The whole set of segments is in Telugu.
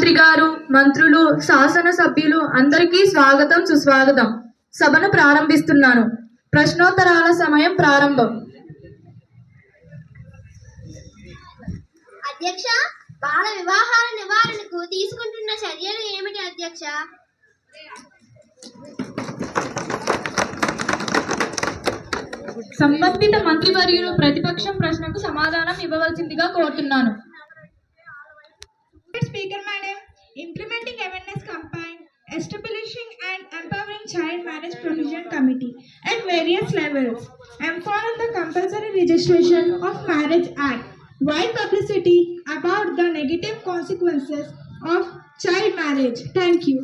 ముఖ్యమంత్రి గారు మంత్రులు శాసన సభ్యులు అందరికీ స్వాగతం సుస్వాగతం సభను ప్రారంభిస్తున్నాను ప్రశ్నోత్తరాల సమయం ప్రారంభం అధ్యక్ష బాల వివాహాల నివారణకు తీసుకుంటున్న చర్యలు ఏమిటి అధ్యక్ష సంబంధిత మంత్రివర్యులు ప్రతిపక్షం ప్రశ్నకు సమాధానం ఇవ్వవలసిందిగా కోరుతున్నాను Speaker Madam, implementing awareness campaign, establishing and empowering child marriage provision committee at various levels, empower the compulsory registration of marriage act, wide publicity about the negative consequences of child marriage. Thank you.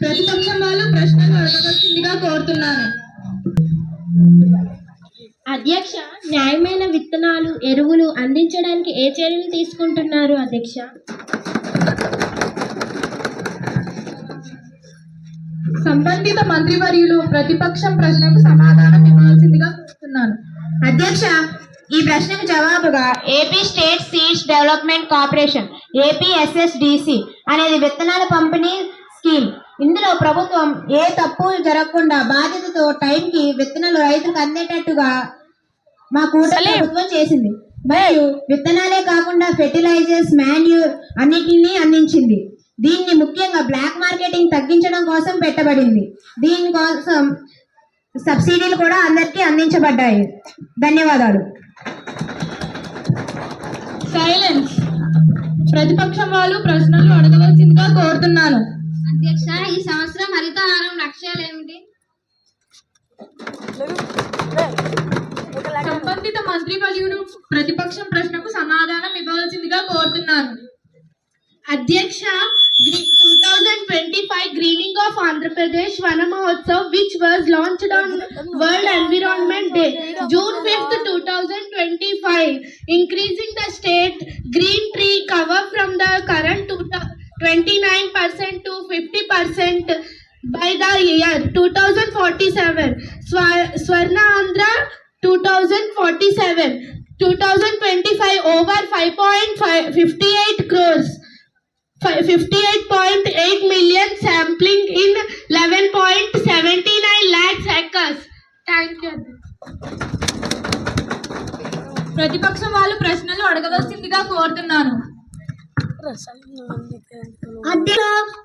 ప్రతిపక్షం వాళ్ళు ప్రశ్నలు అడగవలసిందిగా కోరుతున్నాను అధ్యక్ష న్యాయమైన విత్తనాలు ఎరువులు అందించడానికి ఏ చర్యలు తీసుకుంటున్నారు అధ్యక్ష సంబంధిత మంత్రివర్యులు ప్రతిపక్షం ప్రశ్నకు సమాధానం ఇవ్వాల్సిందిగా కోరుతున్నాను అధ్యక్ష ఈ ప్రశ్నకు జవాబుగా AP state seeds development corporation APSSDC అనేది విత్తనాల పంపిణీ స్కీమ్ ఇందులో ప్రభుత్వం ఏ తప్పు జరగకుండా బాధ్యతతో టైంకి విత్తనాలు రైతులకు అందేటట్టుగా మా కూటమి ప్రభుత్వం చేసింది మరియు విత్తనాలే కాకుండా ఫెర్టిలైజర్స్ మాన్యూర్ అన్నిటినీ అందించింది దీన్ని ముఖ్యంగా బ్లాక్ మార్కెటింగ్ తగ్గించడం కోసం పెట్టబడింది దీనికోసం సబ్సిడీలు కూడా అందరికీ అందించబడ్డాయి ధన్యవాదాలు సైలెన్స్ ప్రతిపక్షం వాళ్ళు ప్రశ్నలు అడగవలసిందిగా కోరుతున్నాను అధ్యక్ష ఈ సంవత్సరం హరితహారం లక్ష్యాలు ఏమిటి సంబంధిత మంత్రివర్యుడు ప్రతిపక్షం ప్రశ్నకు సమాధానం ఇవ్వవలసిందిగా కోరుతున్నాను అధ్యక్ష two thousand twenty five greening of Andhra Pradesh Vana Mahotsav which was launched on world environment day June fifth two thousand twenty five increasing the state green tree cover from the current two twenty nine percent to fifty percent by the year two by the seven స్వ Swarna Andhra 2047 2025 over 5.58 crores 58.8 million sampling in 11.79 lakhs hectares thank you ప్రతిపక్షం వాళ్ళు ప్రశ్నలు అడగవలసిందిగా కోరుతున్నాను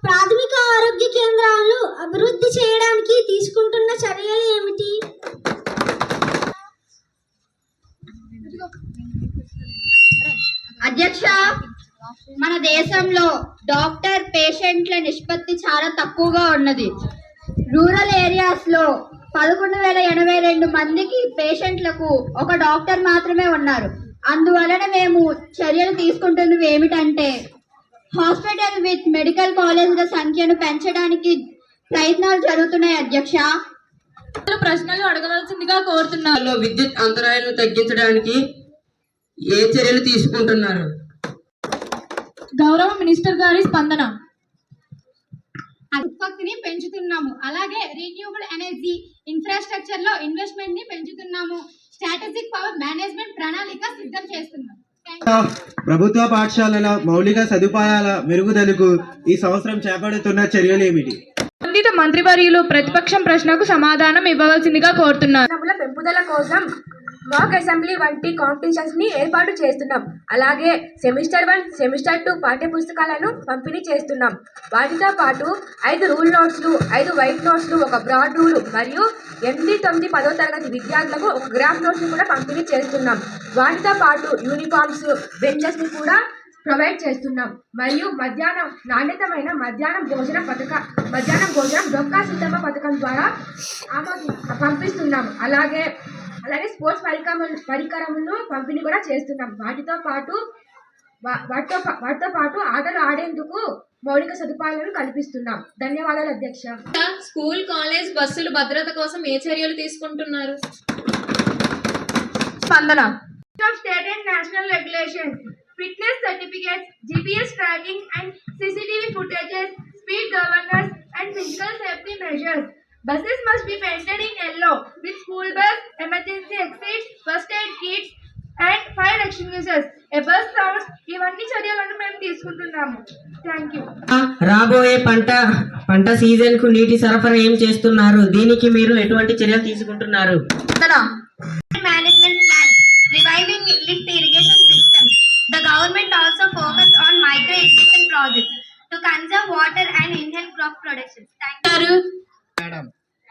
ప్రాథమిక ఆరోగ్య కేంద్రాలను అభివృద్ధి చేయడానికి తీసుకుంటున్న చర్యలు ఏమిటి మన దేశంలో డాక్టర్ పేషెంట్ల నిష్పత్తి చాలా తక్కువగా ఉన్నది రూరల్ ఏరియాస్లో పదకొండు వేల ఎనభై రెండు మందికి పేషెంట్లకు ఒక డాక్టర్ మాత్రమే ఉన్నారు అందువలన మేము చర్యలు తీసుకుంటున్నవి ఏమిటంటే హాస్పిటల్ విత్ మెడికల్ కాలేజీల సంఖ్యను పెంచడానికి ప్రయత్నాలు జరుగుతున్నాయి అధ్యక్ష ప్రశ్నలు అడగవలసిందిగా కోరుతున్నారు విద్యుత్ అంతరాయాలను తగ్గించడానికి ఏ చర్యలు తీసుకుంటున్నారు గౌరవ మినిస్టర్ గారి స్పందన ఉత్పత్తిని పెంచుతున్నాము అలాగే రీన్యూబుల్ ఎనర్జీ ఇన్ఫ్రాస్ట్రక్చర్ లో ఇన్వెస్ట్మెంట్ ని పెంచుతున్నాము స్ట్రాటజిక్ పవర్ మేనేజ్మెంట్ ప్రణాళిక సిద్ధం చేస్తున్నాము ప్రభుత్వ పాఠశాలల మౌలిక సదుపాయాల మెరుగుదలకు ఈ సంవత్సరం చేపడుతున్న చర్యలు ఏమిటి మంత్రి మంత్రివర్యులు ప్రతిపక్షం ప్రశ్నకు సమాధానం ఇవ్వవలసిందిగా కోరుతున్నారు పెంపుదల కోసం మాక్ అసెంబ్లీ వంటి కాంపిటీషన్స్ని ఏర్పాటు చేస్తున్నాం అలాగే సెమిస్టర్ వన్ సెమిస్టర్ టూ పాఠ్యపుస్తకాలను పంపిణీ చేస్తున్నాం వాటితో పాటు ఐదు రూల్ నోట్స్లు ఐదు వైట్ నోట్స్లు ఒక బ్రాడ్ రూల్ మరియు ఎనిమిది తొమ్మిది పదో తరగతి విద్యార్థులకు ఒక గ్రాఫ్ నోట్స్ని కూడా పంపిణీ చేస్తున్నాం వాటితో పాటు యూనిఫామ్స్ బెంచెస్ని కూడా ప్రొవైడ్ చేస్తున్నాం మరియు మధ్యాహ్నం నాణ్యతమైన మధ్యాహ్నం భోజన పథకం మధ్యాహ్నం భోజనం డొక్కా సిద్ధమ్మ పథకం ద్వారా పంపిస్తున్నాం అలాగే అలాగే స్పోర్ట్స్ పరికరములు పరికరములు పంపిణీ కూడా చేస్తున్నాం వాటితో పాటు వాటితో వాటితో పాటు ఆటలు ఆడేందుకు మౌలిక సదుపాయాలను కల్పిస్తున్నాం ధన్యవాదాలు అధ్యక్ష స్కూల్ కాలేజ్ బస్సులు భద్రత కోసం ఏ చర్యలు తీసుకుంటున్నారు స్పందన state and national regulations fitness certificates GPS tracking and CCTV footages speed governors and physical safety measures Buses must be painted in yellow with school bus, emergency exits, first aid kits and fire extinguishers. A bus sounds ఇవన్నీ చర్యలను మేము తీసుకుంటున్నాము థ్యాంక్ యూ రాబోయే పంట పంట సీజన్ కు నీటి సరఫరా ఏం చేస్తున్నారు దీనికి మీరు ఎటువంటి చర్యలు తీసుకుంటున్నారు management plan reviving lift irrigation system the government also focus on micro irrigation projects to conserve water and Indian crop production thank you madam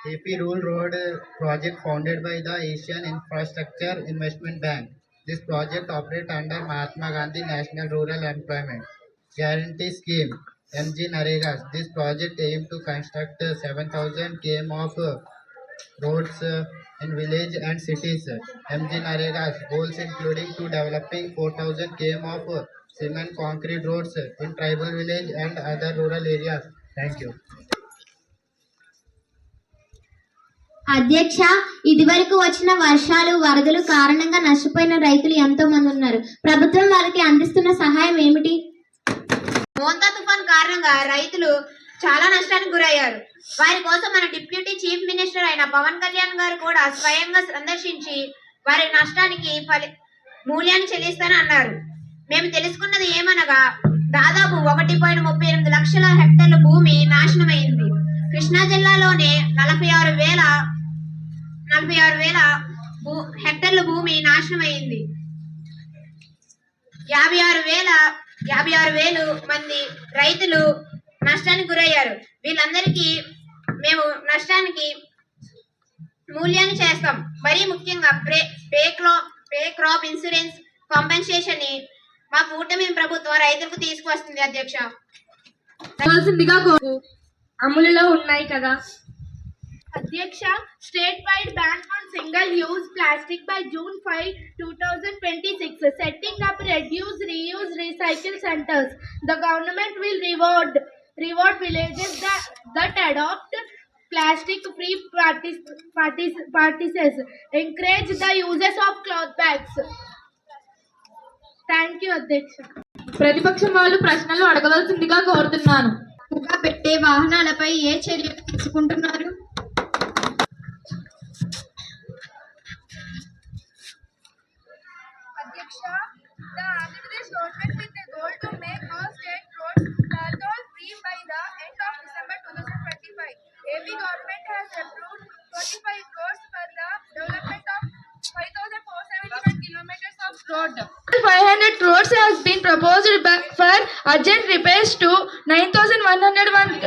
AP Rural Road project founded by the Asian Infrastructure Investment Bank. This project operates under Mahatma Gandhi National Rural Employment Guarantee Scheme MG Naregas. This project aims to construct 7,000 km of roads in villages and cities. MG Naregas goals including to developing 4,000 km of cement concrete roads in tribal village and other rural areas. Thank you. అధ్యక్ష ఇదివరకు వచ్చిన వర్షాలు వరదలు కారణంగా నష్టపోయిన రైతులు ఎంతో మంది ఉన్నారు ప్రభుత్వం వారికి అందిస్తున్న సహాయం ఏమిటి మోంతా తుఫాన్ కారణంగా రైతులు చాలా నష్టానికి గురయ్యారు వారి కోసం మన డిప్యూటీ చీఫ్ మినిస్టర్ అయిన పవన్ కళ్యాణ్ గారు కూడా స్వయంగా సందర్శించి వారి నష్టానికి ఫలి మూల్యాన్ని చెల్లిస్తానని అన్నారు మేము తెలుసుకున్నది ఏమనగా దాదాపు ఒకటి పాయింట్ ముప్పై ఎనిమిది లక్షల హెక్టర్ల భూమి నాశనమైంది కృష్ణా జిల్లాలోనే నలభై ఆరు వేల నలభై ఆరు వేల హెక్టర్ల భూమి నాశనం అయింది యాభై ఆరు వేల యాభై ఆరు వేలు మంది రైతులు నష్టానికి గురయ్యారు వీళ్ళందరికీ మేము నష్టానికి మూల్యాన్ని చేస్తాం మరీ ముఖ్యంగా ప్రే పే క్లో పే క్రాప్ ఇన్సూరెన్స్ కాంపెన్సేషన్ ని మా కూటమి ప్రభుత్వం రైతులకు తీసుకువస్తుంది అధ్యక్ష అమలులో ఉన్నాయి కదా అధ్యక్ష state wide ban on single use plastic by June five two thousand twenty six setting up reduce reuse recycle centres the government will reward reward villages that adopt plastic free practice practice practices encourage the uses of cloth bags thank you అధ్యక్ష ప్రతిపక్షం వాళ్ళు ప్రశ్నలు అడగవలసిందిగా కోరుతున్నాను పెట్టే వాహనాలపై ఏ చర్యలు తీసుకుంటున్నారు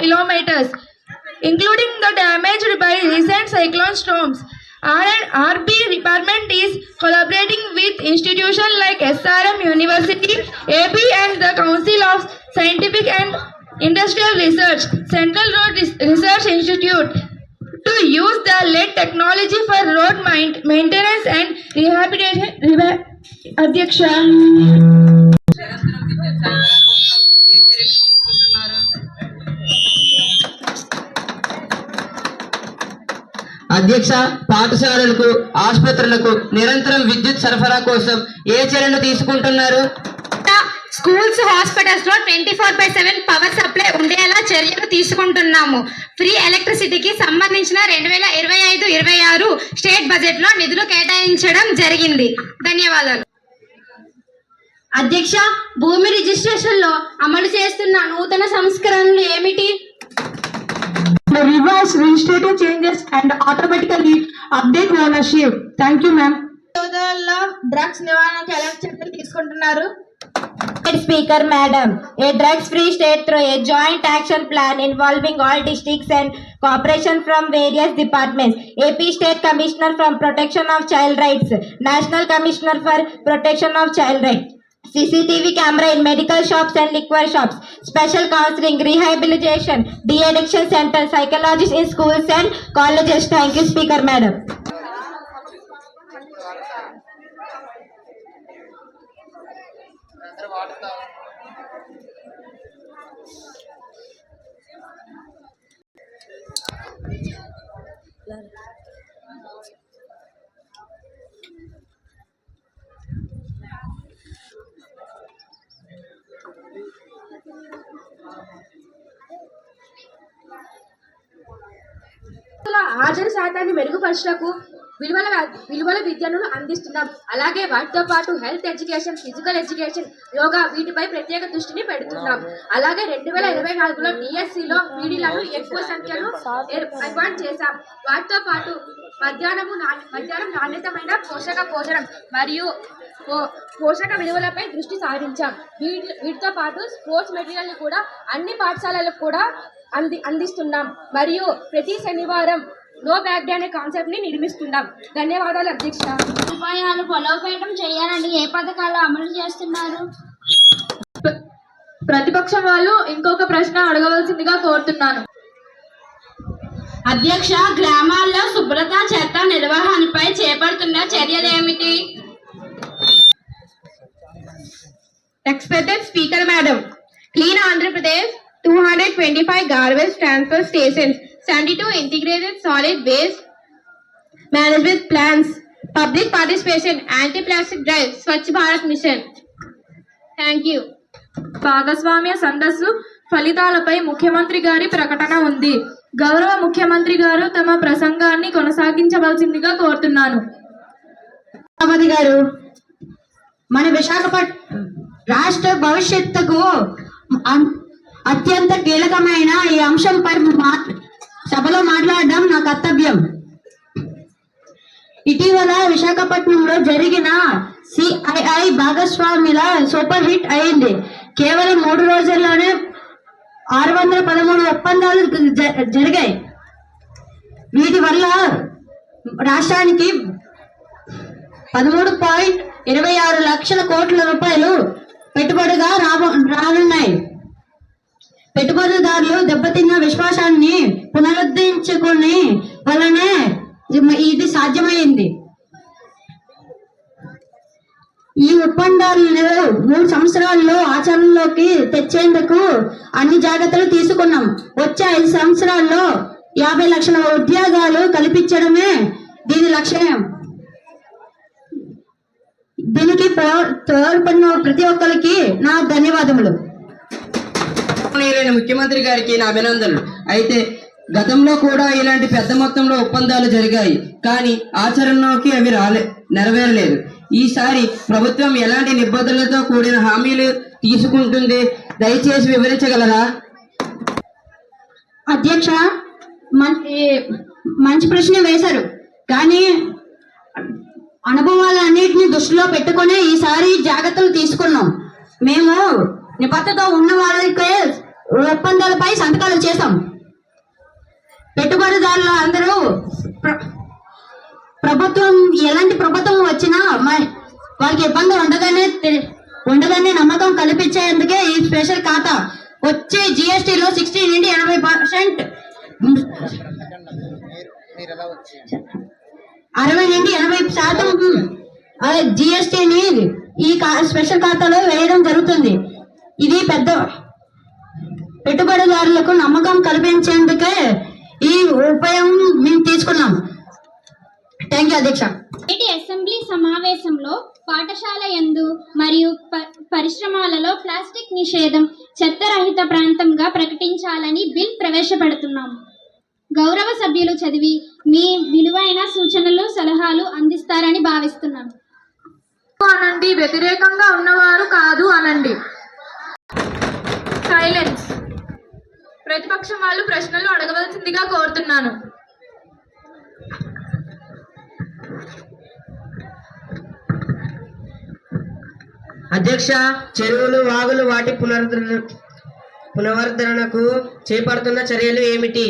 kilometers అధ్యక్ష పాఠశాలలకు ఆసుపత్రులకు నిరంతరం విద్యుత్ సరఫరా కోసం ఏ చర్యలు తీసుకుంటున్నారు స్కూల్స్ హాస్పిటల్స్ లో twenty four by seven power supply ఉండేలా చర్యలు తీసుకుంటున్నాము ఫ్రీ ఎలక్ట్రిసిటీకి సంబంధించిన రెండు వేల ఇరవై ఐదు ఇరవై ఆరు స్టేట్ బడ్జెట్ లో నిధులు కేటాయించడం జరిగింది ధన్యవాదాలు అధ్యక్ష భూమి రిజిస్ట్రేషన్ లో అమలు చేస్తున్న నూతన సంస్కరణలు ఏమిటి and reverse registrative changes and automatically update ownership thank you ma'am drugs నివారణకు ఎలాంటి చర్యలు తీసుకుంటున్నారు speaker madam a drugs free state through a joint action plan involving all districts and cooperation from various departments AP State Commissioner from Protection of Child Rights National Commissioner for Protection of Child Rights CCTV camera in medical shops and liquor shops, special counseling, rehabilitation, de-addiction centers, psychologists in schools and colleges. Thank you, Speaker Madam. హాజరు శాతాన్ని మెరుగుపరచకు విలువల విలువల విద్యను అందిస్తున్నాం అలాగే వాటితో పాటు health education physical education yoga వీటిపై ప్రత్యేక దృష్టిని పెడుతున్నాం అలాగే రెండు వేల ఇరవై నాలుగులో డిఎస్సిలో e వీడిలను ఎక్కువ సంఖ్యలో ఏర్పాటు చేశాం వాటితో పాటు మధ్యాహ్నము మధ్యాహ్నం నాణ్యతమైన పోషక పోషణం మరియు పోషక విలువలపై దృష్టి సాధించాం వీటి వీటితో పాటు స్పోర్ట్స్ మెటీరియల్ని కూడా అన్ని పాఠశాలలకు కూడా అంది అందిస్తున్నాం మరియు ప్రతి శనివారం నో బ్యాక్ డే అనే కాన్సెప్ట్ని నిర్మిస్తున్నాం ధన్యవాదాలు అధ్యక్ష ఉపాయాలు బలోపేతం చేయాలని ఏ పథకాలు అమలు చేస్తున్నారు ప్రతిపక్షం వాళ్ళు ఇంకొక ప్రశ్న అడగవలసిందిగా కోరుతున్నాను అధ్యక్ష గ్రామాల్లో శుభ్రత చెత్త నిర్వహణపై చేపడుతున్న చర్యలు ఏమిటి expected speaker madam clean Andhra Pradesh 225 garbage transfer stations, 72 integrated solid waste management plans, public participation, anti-plastic drive, Swachh Bharat Mission. Thank you. భాగస్వామ్య సందస్సు ఫలితాలపై ముఖ్యమంత్రి గారి ప్రకటన ఉంది గౌరవ ముఖ్యమంత్రి గారు తమ ప్రసంగాన్ని కొనసాగించవలసిందిగా కోరుతున్నాను గారు మన విశాఖపట్నం రాష్ట్ర భవిష్యత్తుకు అత్యంత కీలకమైన ఈ అంశం పై సభలో మాట్లాడడం నా కర్తవ్యం ఇటీవల విశాఖపట్నంలో జరిగిన సిఐఐ భాగస్వామిల సూపర్ హిట్ అయింది కేవలం మూడు రోజుల్లోనే ఆరు వందల పదమూడు ఒప్పందాలు జరిగాయి వీటి వల్ల రాష్ట్రానికి పదమూడు పాయింట్ ఇరవై ఆరు లక్షల కోట్ల రూపాయలు పెట్టుబడిగా రాబో రానున్నాయి పెట్టుబడిదారులు దెబ్బతిన్న విశ్వాసాన్ని పునరుద్ధరించుకుని వలనే ఇది సాధ్యమైంది ఈ ఒప్పందాలను మూడు సంవత్సరాల్లో ఆచరణలోకి తెచ్చేందుకు అన్ని జాగ్రత్తలు తీసుకున్నాం వచ్చే ఐదు సంవత్సరాల్లో యాభై లక్షల ఉద్యోగాలు కల్పించడమే దీని లక్ష్యం దీనికి తోడ్పడిన ప్రతి ఒక్కరికి నా ధన్యవాదములు గౌరవనీయులైన ముఖ్యమంత్రి గారికి నా అభినందనలు అయితే గతంలో కూడా ఇలాంటి పెద్ద మొత్తంలో ఒప్పందాలు జరిగాయి కానీ ఆచరణలోకి అవి రాలే నెరవేరలేదు ఈసారి ప్రభుత్వం ఎలాంటి నిబంధనలతో కూడిన హామీలు తీసుకుంటుంది దయచేసి వివరించగలరా అధ్యక్ష మంచి ప్రశ్న వేశారు కానీ అనుభవాలన్నింటినీ దృష్టిలో పెట్టుకునే ఈసారి జాగ్రత్తలు తీసుకున్నాం మేము నిబద్ధత ఉన్న వాళ్ళకే ఒప్పందాలపై సంతకాలు చేశాం పెట్టుబడిదారులు అందరూ ప్రభుత్వం ఎలాంటి ప్రభుత్వం వచ్చినా వాళ్ళకి ఇబ్బంది ఉండదనే ఉండదనే నమ్మకం కల్పించేందుకే ఈ స్పెషల్ ఖాతా వచ్చే జిఎస్టీలో సిక్స్టీ నుండి ఎనభై పర్సెంట్ అరవై నుండి ఎనభై శాతం జిఎస్టీని ఈ స్పెషల్ ఖాతాలో వేయడం జరుగుతుంది ఇది పెద్ద పెట్టుబడిదారులకు నమ్మకం కల్పించేందుకే ఈ ఉపాయం మేము తీసుకున్నాం థ్యాంక్ యూ అధ్యక్ష అసెంబ్లీ సమావేశంలో పాఠశాల ఎందు మరియు పరిశ్రమలలో ప్లాస్టిక్ నిషేధం చెత్తరహిత ప్రాంతంగా ప్రకటించాలని బిల్ ప్రవేశపెడుతున్నాం గౌరవ సభ్యులు చదివి మీ విలువైన సూచనలు సలహాలు అందిస్తారని భావిస్తున్నాం అనండి వ్యతిరేకంగా ఉన్నవారు కాదు అనండి సైలెన్స్ ప్రతిపక్షం వాళ్ళు ప్రశ్నలు అడగవలసిందిగా కోరుతున్నాను అధ్యక్ష చెరువులు వాగులు వాటి పునరుద్ధరణ పునరుద్ధరణకు చేపడుతున్న చర్యలు ఏమిటి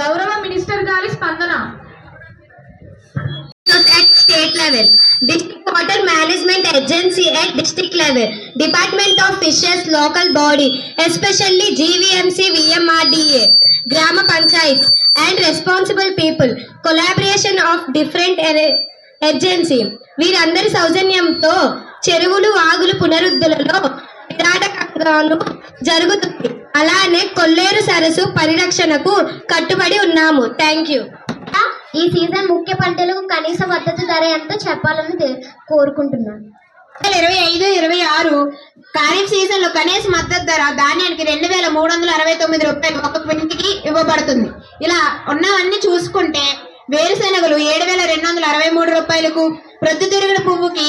గౌరవ మినిస్టర్ గారి స్పందన state level district water management agency at district level department of fishes local body especially GVMC VMRDA gram panchayat and responsible people collaboration of different agency వీరందరి సౌజన్యంతో చెరువులు వాగులు పునరుద్ధులలో జరుగుతుంది అలానే కొల్లేరు సరస్సు పరిరక్షణకు కట్టుబడి ఉన్నాము థ్యాంక్ యూ ఈ సీజన్ ముఖ్య పంటలకు కనీస మద్దతు ధర ఎంత చెప్పాలని కోరుకుంటున్నాను ఇరవై ఐదు ఇరవై ఆరు ఖరీఫ్ సీజన్ లో కనీస మద్దతు ధర ధాన్యానికి రెండు వేల మూడు వందల అరవై తొమ్మిది రూపాయలు ఒక క్వింటికి ఇవ్వబడుతుంది ఇలా ఉన్నవన్నీ చూసుకుంటే వేరుశెనగలు ఏడు వేల రెండు వందల అరవై మూడు రూపాయలకు ప్రొద్దుతిరుగుడు పువ్వుకి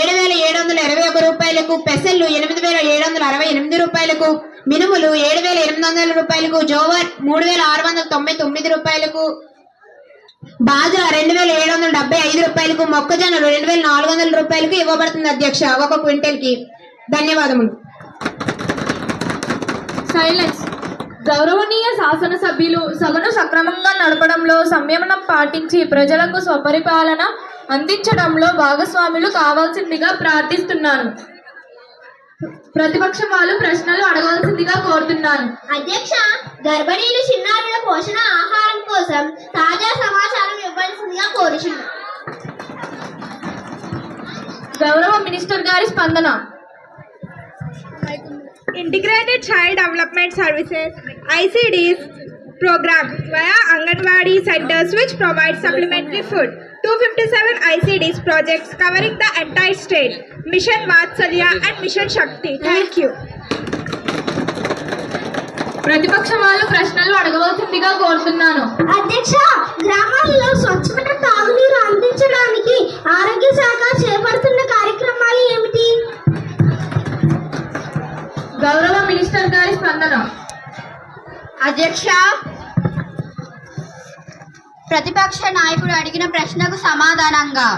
ఏడు వేల ఏడు వందల ఇరవై ఒక రూపాయలకు పెసళ్ళు ఎనిమిది వేల ఏడు వందల అరవై ఎనిమిది రూపాయలకు మినుములు ఏడు వేల ఎనిమిది వందల రూపాయలకు జోవర్ మూడు వేల ఆరు వందల తొంభై తొమ్మిది రూపాయలకు బాజా రెండు వేల ఏడు వందల డెబ్బై ఐదు రూపాయలకు మొక్కజొన్న రెండు వేల నాలుగు వందల రూపాయలకు ఇవ్వబడుతుంది అధ్యక్ష ఒక క్వింటల్ కి ధన్యవాదములు సైలెన్స్ గౌరవనీయ శాసనసభ్యులు సభను సక్రమంగా నడపడంలో సంయమనం పాటించి ప్రజలకు స్వపరిపాలన అందించడంలో భాగస్వాములు కావాల్సిందిగా ప్రార్థిస్తున్నాను ప్రతిపక్షం వాళ్ళు ప్రశ్నలు అడగవలసిందిగా కోరుతున్నాను అధ్యక్ష గర్భిణీలు చిన్నారుల పోషణ ఆహారం కోసం తాజా సమాచారం ఇవ్వాల్సిందిగా కోరుచున్నా గౌరవ మినిస్టర్ గారి స్పందన integrated child development services ICDS programme via anganwadi centres which provide supplementary food two fifty 257 ICDs projects covering the entire state. Mission Vatsalya and Mission Shakti thank you ప్రతిపక్షం వాళ్ళు ప్రశ్నలు అడగవలసిందిగా కోరుతున్నాను అధ్యక్ష గ్రామాల్లో స్వచ్ఛమైన తాగునీరు అందించడానికి ఆరోగ్య శాఖ చేపడుతున్న కార్యక్రమాలు ఏమిటి గౌరవ మినిస్టర్ గారి స్పందన అధ్యక్ష ప్రతిపక్ష నాయకుడు అడిగిన ప్రశ్నకు సమాధానంగా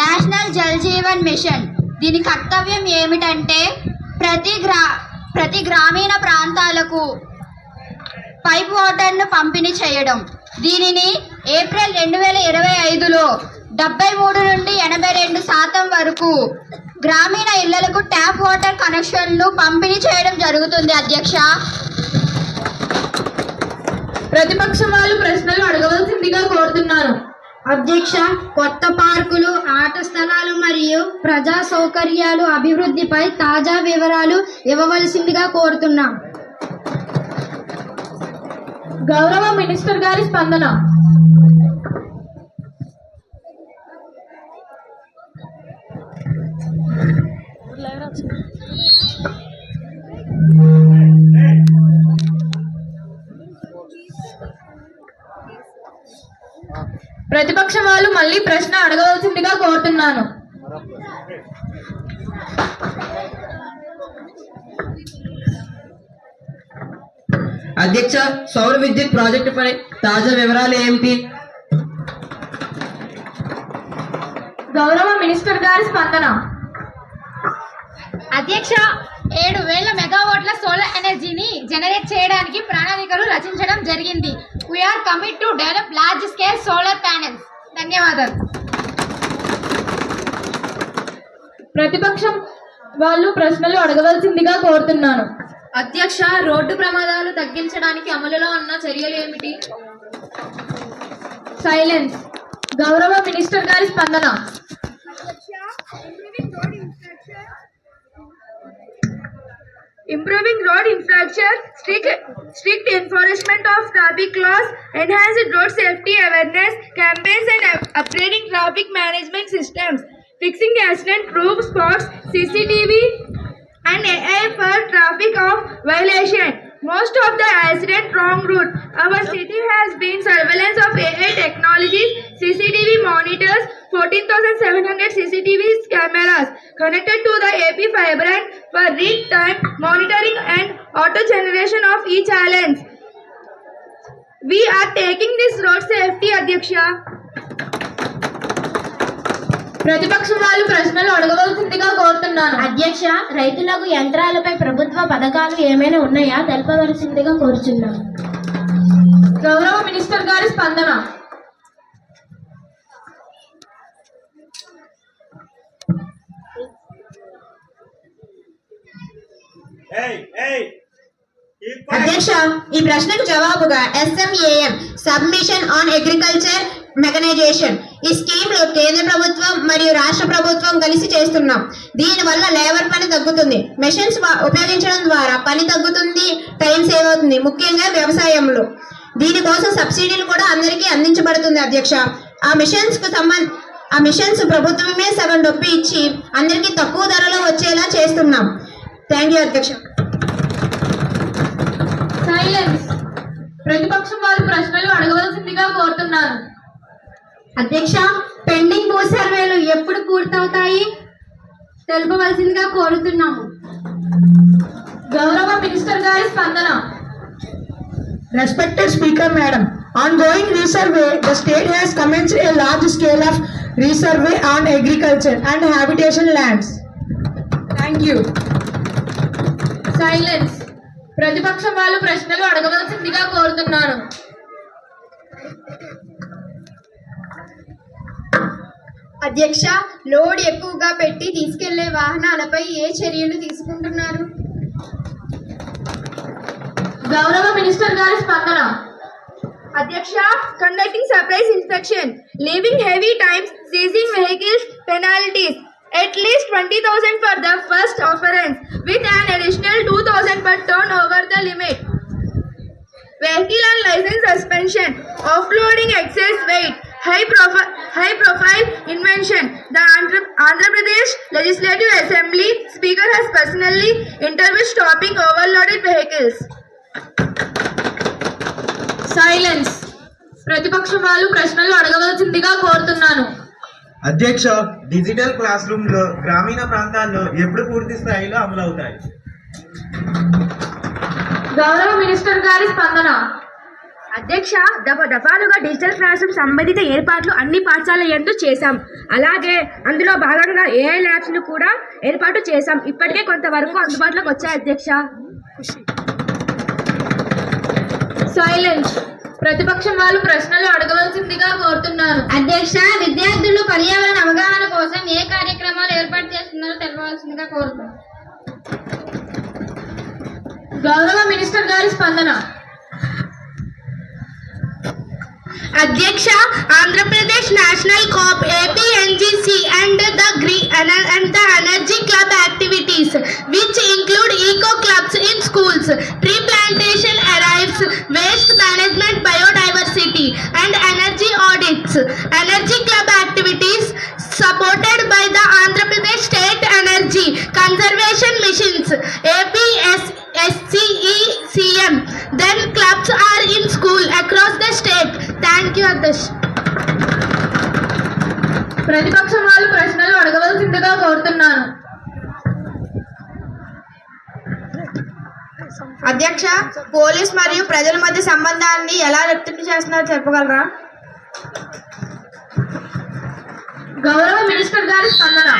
నేషనల్ జల్ జీవన్ మిషన్ దీని కర్తవ్యం ఏమిటంటే ప్రతి గ్రా ప్రతి గ్రామీణ ప్రాంతాలకు పైప్ వాటర్ను పంపిణీ చేయడం దీనిని ఏప్రిల్ రెండు వేల ఇరవై ఐదులో డెబ్బై మూడు నుండి ఎనభై రెండు శాతం వరకు గ్రామీణ ఇళ్లకు ట్యాప్ వాటర్ కనెక్షన్లు పంపిణీ చేయడం జరుగుతుంది అధ్యక్ష ప్రతిపక్షం వాళ్ళు ప్రశ్నలు అడగవలసిందిగా కోరుతున్నాను అధ్యక్ష కొత్త పార్కులు ఆట స్థలాలు మరియు ప్రజా సౌకర్యాలు అభివృద్ధిపై తాజా వివరాలు ఇవ్వవలసిందిగా కోరుతున్నాం గౌరవ మినిస్టర్ గారి స్పందన Thank you. ప్రతిపక్షం వాళ్ళు మళ్ళీ ప్రశ్న అడగవలసిందిగా కోరుతున్నాను అధ్యక్ష సౌర విద్యుత్ ప్రాజెక్టు పై తాజా వివరాలు ఏమిటి గౌరవ మినిస్టర్ గారి స్పందన అధ్యక్ష ఏడు వేల మెగావాట్ల సోలార్ ఎనర్జీని జనరేట్ చేయడానికి ప్రణాళికలు రచించడం జరిగింది we're commit to develop large scale solar panels ధన్యవాదాలు ప్రతిపక్షం వాళ్ళు ప్రశ్నలు అడగవలసిందిగా కోరుతున్నాను అధ్యక్ష రోడ్డు ప్రమాదాలు తగ్గించడానికి అమలులో ఉన్న చర్యలు ఏమిటి సైలెన్స్ గౌరవ మినిస్టర్ గారి స్పందన Improving road infrastructure, strict, strict enforcement of traffic laws, enhanced road safety awareness campaigns and upgrading traffic management systems, fixing accident proof spots, CCTV and AI for traffic of violation. Most of the accident wrong route. Our city has been surveillance of AI technologies, CCTV monitors, 14,700 CCTV cameras connected to the AP Fibrant for real-time monitoring and auto-generation of e-challenge. We are taking this road safety, Adhyaksha. ప్రతిపక్షం వాళ్ళు ప్రశ్నలు అడగవలసిందిగా కోరుతున్నాను అధ్యక్ష రైతులకు యంత్రాలపై ప్రభుత్వ పథకాలు ఏమైనా ఉన్నాయా తెలపవలసిందిగా కోరుచున్నాను గౌరవ మినిస్టర్ గారి స్పందన అధ్యక్ష ఈ ప్రశ్నకు జవాబుగా SMAM submission on agriculture mechanisation ఈ స్కీమ్ లో కేంద్ర ప్రభుత్వం మరియు రాష్ట్ర ప్రభుత్వం కలిసి చేస్తున్నాం దీని వల్ల లేబర్ పని తగ్గుతుంది మెషిన్స్ ఉపయోగించడం ద్వారా పని తగ్గుతుంది టైం సేవ్ అవుతుంది ముఖ్యంగా వ్యవసాయంలో దీనికోసం సబ్సిడీలు కూడా అందరికీ అందించబడుతుంది అధ్యక్ష ఆ మిషన్స్ కు సంబంధ ఆ మిషన్స్ ప్రభుత్వమే సగం డొప్పి ఇచ్చి అందరికీ తక్కువ ధరలో వచ్చేలా చేస్తున్నాం థ్యాంక్ యూ అధ్యక్ష సైలెన్స్ ప్రతిపక్షం వారు ప్రశ్నలు అడగవలసిందిగా కోరుతున్నాను అధ్యక్ష పెండింగ్ భూ సర్వేలు ఎప్పుడు పూర్తవుతాయి తెలుపవలసిందిగా కోరుతున్నాము గౌరవ మినిస్టర్ గారి స్పందన Respected Speaker Madam, ongoing resurvey, the state has commenced a large scale of resurvey on agriculture and habitation lands. Thank you. Silence ప్రతిపక్షం వాళ్ళు ప్రశ్నలు అడగవలసిందిగా కోరుతున్నాను అధ్యక్ష లోడ్ ఎక్కువగా పెట్టి తీసుకెళ్లే వాహనాలపై ఏ చర్యలు తీసుకుంటున్నారు గౌరవ మినిస్టర్ గారి స్పందన అధ్యక్ష conducting surprise inspection leaving heavy times seizing vehicles penalties at least 20,000 for the first offerance with an additional 2,000 per turn over the limit. Vehicle and license suspension, offloading excess weight, high, profi- high profile invention. The Andhra-, Andhra Pradesh Legislative Assembly Speaker has personally interviewed stopping overloaded vehicles. Silence. ప్రతిపక్షం వాళ్ళు ప్రశ్నలు అడగవలసిందిగా కోరుతున్నాను అధ్యక్ష డిజిటల్ క్లాస్ రూమ్లో గ్రామీణ ప్రాంతాల్లో ఎప్పుడు పూర్తి స్థాయిలో అమలవుతాయి గౌరవ మినిస్టర్ గారి స్పందన అధ్యక్ష దఫ దఫాలుగా డిజిటల్ క్లాస్ రూమ్ సంబంధిత ఏర్పాట్లు అన్ని పాఠశాల ఎందు చేశాం అలాగే అందులో భాగంగా ఏఐ ల్యాబ్స్ను కూడా ఏర్పాటు చేశాం ఇప్పటికే కొంతవరకు అందుబాటులోకి వచ్చాయి అధ్యక్ష సైలెన్స్ ప్రతిపక్షం వాళ్ళు ప్రశ్నలు అడగవలసిందిగా కోరుతున్నారు అధ్యక్ష విద్యార్థులు పర్యావరణ అవగాహన కోసం ఏ కార్యక్రమాలు ఏర్పాటు చేస్తున్నారో తెలవాల్సిందిగా కోరుతున్నారు గౌరవ మినిస్టర్ గారి స్పందన అధ్యక్ష Andhra Pradesh national corps APNGC and the green and the energy club activities which include eco clubs in schools tree plantation drives waste management biodiversity and energy audits energy club activities supported by the Andhra Pradesh state energy conservation missions ప్రతిపక్షం వాళ్ళు ప్రశ్నలు అడగవలసిందిగా కోరుతున్నాను అధ్యక్ష పోలీస్ మరియు ప్రజల మధ్య సంబంధాన్ని ఎలా రెప్తింపు చేస్తున్నారో చెప్పగలరా గౌరవ మినిస్టర్ గారి స్పందన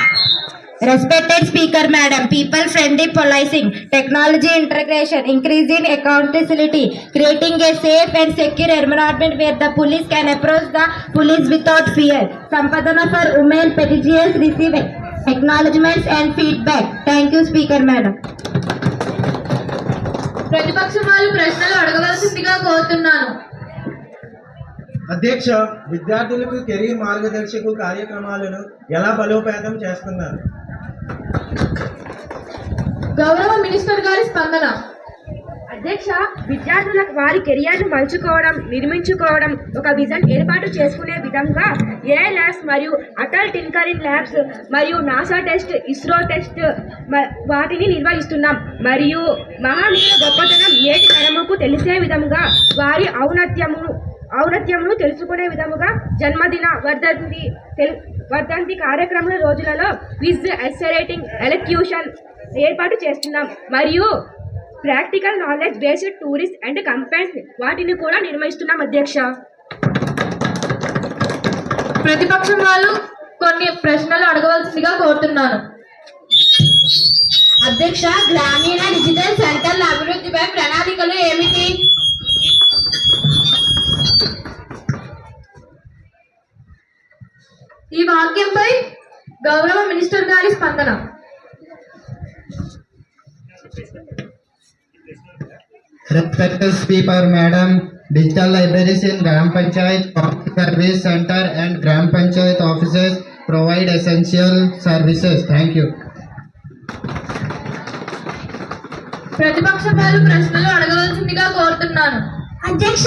respected speaker madam people friendly policing technology integration increasing accountability creating a safe and secure environment with the police can approach the police without fear సంపదన for women పెరిజియల్స్ receive acknowledgements and feedback thank you speaker madam ప్రతిపక్షం వాళ్ళు ప్రశ్నలు అడగవలసిందిగా కోరుతున్నాను అధ్యక్ష విద్యార్థులకు కెరీర్ మార్గదర్శకు కార్యక్రమాలను ఎలా బలోపేతం చేస్తున్నారు గౌరవ మినిస్టర్ గారి స్పందన అధ్యక్ష విద్యార్థులకు వారి కెరియర్ను మలుచుకోవడం నిర్మించుకోవడం ఒక విజన్ ఏర్పాటు చేసుకునే విధంగా ఏఐ ల్యాబ్స్ మరియు అటల్ టింకరింగ్ ల్యాబ్స్ మరియు నాసా టెస్ట్ ఇస్రో టెస్ట్ వాటిని నిర్వహిస్తున్నాం మరియు మహానీయుల గొప్పతనం ఏటి తరముకు తెలిసే విధంగా వారి ఔనత్యము ఔనత్యమును తెలుసుకునే విధముగా జన్మదిన వర్ధంతి తెలు వర్ధంతి కార్యక్రమాల రోజులలో క్విజ్ ఎస్సరేటింగ్ ఎలక్యూషన్ ఏర్పాటు చేస్తున్నాం మరియు practical knowledge based tourist and campaigns వాటిని కూడా నిర్వహిస్తున్నాం అధ్యక్ష ప్రతిపక్షం వాళ్ళు కొన్ని ప్రశ్నలు అడగవలసిందిగా కోరుతున్నాను అధ్యక్ష గ్రామీణ డిజిటల్ సెంటర్ల అభివృద్ధిపై ప్రణాళికలు ఏమిటి ఈ వాక్యంపై గౌరవ మినిస్టర్ గారి స్పందన speaker madam digital libraries in gram panchayat service centre and gram panchayat offices provide essential services thank you ప్రతిపక్ష ప్రశ్నలు అడగవలసిందిగా కోరుతున్నాను అధ్యక్ష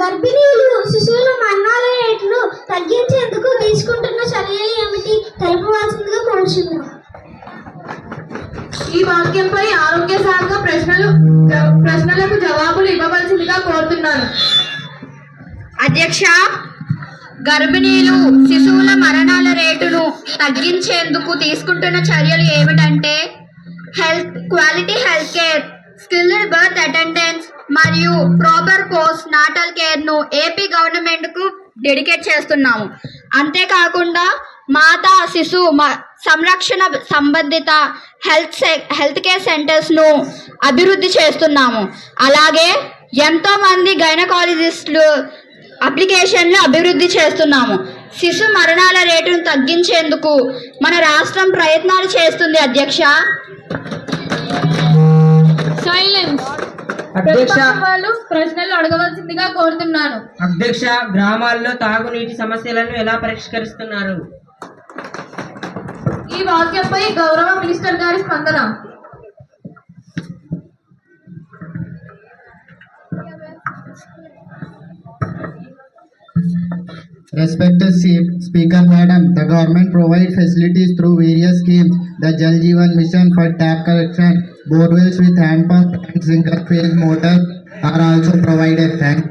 గర్భిణీలు శిశువుల మరణాల రేట్లు తగ్గించేందుకు తీసుకుంటున్న చర్యలు ఏమిటి తెలుపవలసిందిగా కోరుచున్నాం ఈ వాక్యంపై ఆరోగ్య శాఖ ప్రశ్నలు ప్రశ్నలకు జవాబులు ఇవ్వవలసిందిగా కోరుతున్నాను అధ్యక్ష గర్భిణీలు శిశువుల మరణాల రేటును తగ్గించేందుకు తీసుకుంటున్న చర్యలు ఏమిటంటే health quality health care skilled birth attendance మరియు ప్రాపర్ కోర్స్ నాటల్ కేర్ను ఏపీ గవర్నమెంట్కు డెడికేట్ చేస్తున్నాము అంతేకాకుండా మాతా శిశు సంరక్షణ సంబంధిత హెల్త్ హెల్త్ కేర్ సెంటర్స్ను అభివృద్ధి చేస్తున్నాము అలాగే ఎంతోమంది గైనకాలజిస్టులు అప్లికేషన్లు అభివృద్ధి చేస్తున్నాము శిశు మరణాల రేటును తగ్గించేందుకు మన రాష్ట్రం ప్రయత్నాలు చేస్తుంది అధ్యక్ష సైలెన్స్ అధ్యక్ష వాళ్ళు ప్రశ్నలు అడగవలసిందిగా కోరుతున్నాను అధ్యక్ష గ్రామాల్లో తాగునీటి సమస్యలను ఎలా పరిష్కరిస్తున్నారు ఈ వాక్యంపై గౌరవ మినిస్టర్ గారి స్పందన Respected Speaker Madam, the government provides facilities through various schemes, the Jal Jeevan Mission for tap collection, borewells with hand pump and single phase motor are also provided. Thank you.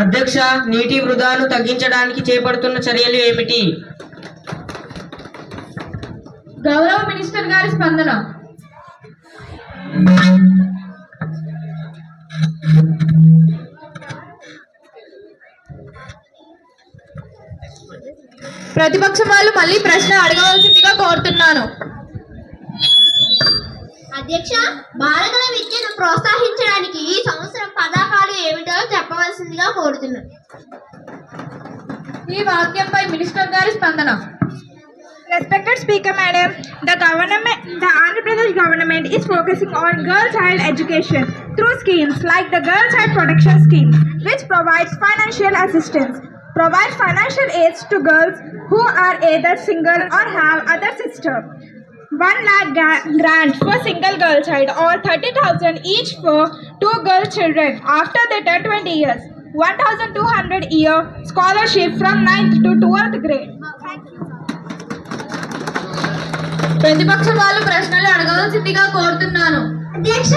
అధ్యక్ష నీటి వృధాను తగ్గించడానికి చేపడుతున్న చర్యలు ఏమిటి గౌరవ మినిస్టర్ గారి స్పందన ప్రతిపక్షం వాళ్ళు మళ్ళీ ప్రశ్న అడగవలసిందిగా కోరుతున్నాను అధ్యక్ష బాలకల విద్యను ప్రోత్సహించడానికి ఈ సంవత్సరం పథకాలు ఏమిటో చెప్పవలసిందిగా కోరుతున్నాను ఈ వాక్యంపై మినిస్టర్ గారి స్పందన Respected Speaker Madam, the government, the Andhra Pradesh government is focusing on girl child education through schemes like the Girl Child Protection Scheme, which provides financial assistance provide financial aids to girls who are either single or have other sister. One lakh ga- grant for single girl child or 30,000 each for two girl children after they turn 20 years. 1,200 year scholarship from 9th to 12th grade. ప్రతిపక్ష వాళ్ళు ప్రశ్నలు అడగవలసిందిగా కోరుతున్నాను అధ్యక్ష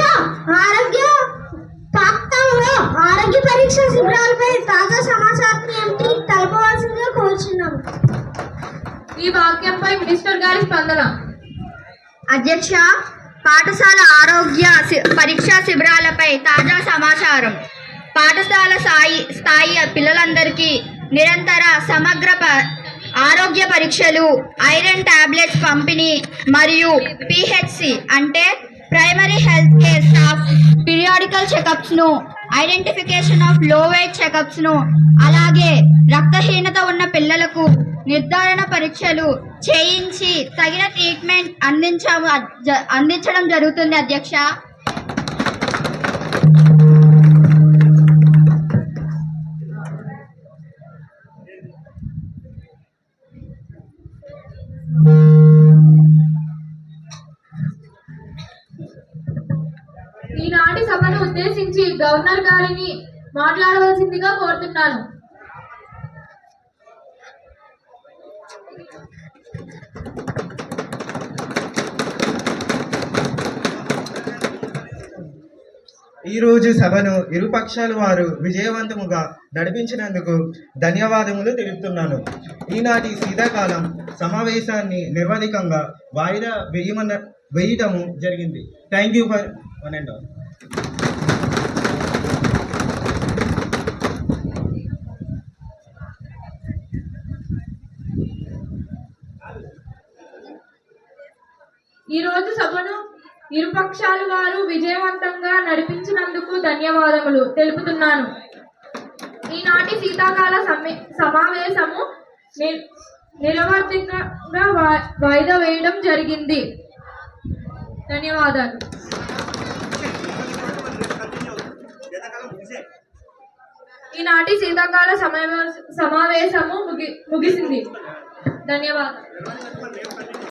ఆరోగ్య ప్రాప్తంలో ఆరోగ్య పరీక్ష శిబిరాలపై తాజా సమాచారం ఏమిటి తెలుపవలసిందిగా కోరుచున్నాం ఈ వాక్యంపై మినిస్టర్ గారి స్పందన అధ్యక్ష పాఠశాల ఆరోగ్య పరీక్షా శిబిరాలపై తాజా సమాచారం పాఠశాల స్థాయి స్థాయి పిల్లలందరికీ నిరంతర సమగ్ర ఆరోగ్య పరీక్షలు ఐరన్ టాబ్లెట్స్ పంపిణీ మరియు పిహెచ్సి అంటే ప్రైమరీ హెల్త్ పిరియాడికల్ చెకప్స్ను ఐడెంటిఫికేషన్ ఆఫ్ లో వెయిట్ చెకప్స్ను అలాగే రక్తహీనత ఉన్న పిల్లలకు నిర్ధారణ పరీక్షలు చేయించి తగిన ట్రీట్మెంట్ అందించ అందించడం జరుగుతుంది అధ్యక్ష గవర్నర్ గారిని మాట్లాడవలసిందిగా కోరుతున్నాను ఈరోజు సభను ఇరుపక్షాల వారు విజయవంతముగా నడిపించినందుకు ధన్యవాదములు తెలుపుతున్నాను ఈనాటి శీతాకాలం సమావేశాన్ని నిర్వధికంగా వాయిదా వేయమన్న వేయటము జరిగింది thank you for one and all ఈరోజు సభను ఇరుపక్షాలు వారు విజయవంతంగా నడిపించినందుకు ధన్యవాదములు తెలుపుతున్నాను ఈనాటి శీతాకాల సమావేశము నిరవర్తికంగా వాయిదా వేయడం జరిగింది ధన్యవాదాలు ఈనాటి శీతాకాల సమావేశము ముగి ముగిసింది ధన్యవాదాలు